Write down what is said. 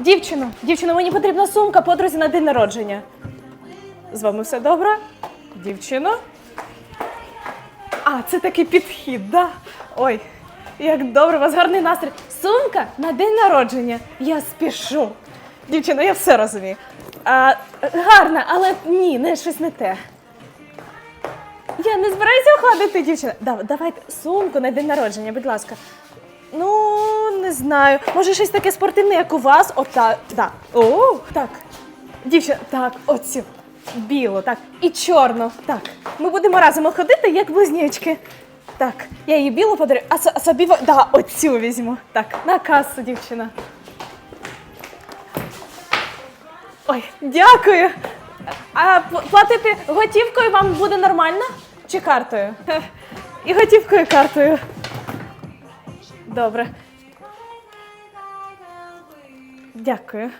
Дівчино, дівчино, мені потрібна сумка подрузі на день народження. З вами все добре? Дівчино? А, це такий підхід, да? Ой, як добре, у вас гарний настрій. Сумка на день народження. Я спішу. Дівчино, я все розумію. А, гарна, але ні, не щось не те. Я не збираюся уходити, дівчина. Давайте сумку на день народження, будь ласка. Не знаю. Може, щось таке спортивне, як у вас. Отак. Да. О, так. Дівчина, так, оцю. Білу, так. І чорну. Так. Ми будемо разом ходити, як близнючки. Так, я її білу подарю, а со- собі да, оцю візьму. Так, на касу, дівчина. Ой, дякую. А платити готівкою вам буде нормально? Чи картою? І готівкою, і картою. Добре. Дякую.